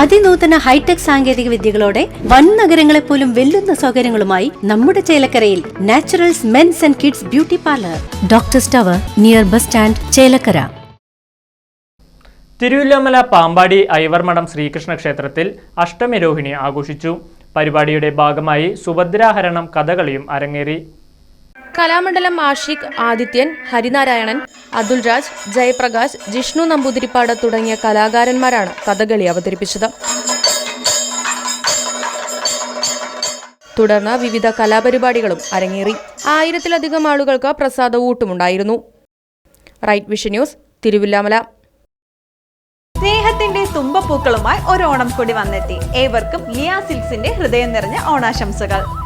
അതിനൂതന hi tech സാങ്കേതിക വിദ്യകളോടെ വൻ നഗരങ്ങളെ പോലും വെല്ലുന്ന സൗകര്യങ്ങളുമായി നമ്മുടെ ചേലക്കരയിൽ naturals men's and kids beauty parlour. Doctor സ്റ്റവർ near bus stand Chelakkara. Thiruvilwamala Pampady Ivarmadom Sreekrishna ക്ഷേത്രത്തിൽ അഷ്ടമിരോഹിണി ആഘോഷിച്ചു. പരിപാടിയുടെ ഭാഗമായി സുഭദ്രാഹരണം കഥകളിയും അരങ്ങേറി. കലാമണ്ഡലം ആഷിഖ് ആദിത്യൻ ഹരിനാരായണൻ അതുൽ രാജ് ജയപ്രകാശ് ജിഷ്ണു നമ്പൂതിരിപ്പാട് തുടങ്ങിയ കലാകാരന്മാരാണ് കഥകളി അവതരിപ്പിച്ചത്. തുടർന്ന് വിവിധ കലാപരിപാടികളും അരങ്ങേറി. ആയിരത്തിലധികം ആളുകൾക്ക് പ്രസാദ ഊട്ടുമുണ്ടായിരുന്നു. Right Vision News Thiruvilwamala. സ്നേഹത്തിന്റെ തുമ്പപ്പൂക്കളുമായി ഒരു ഓണം കൂടി വന്നെത്തി. ഏവർക്കും ലിയാ സിൽസിന്റെ ഹൃദയം നിറഞ്ഞ ഓണാശംസകൾ.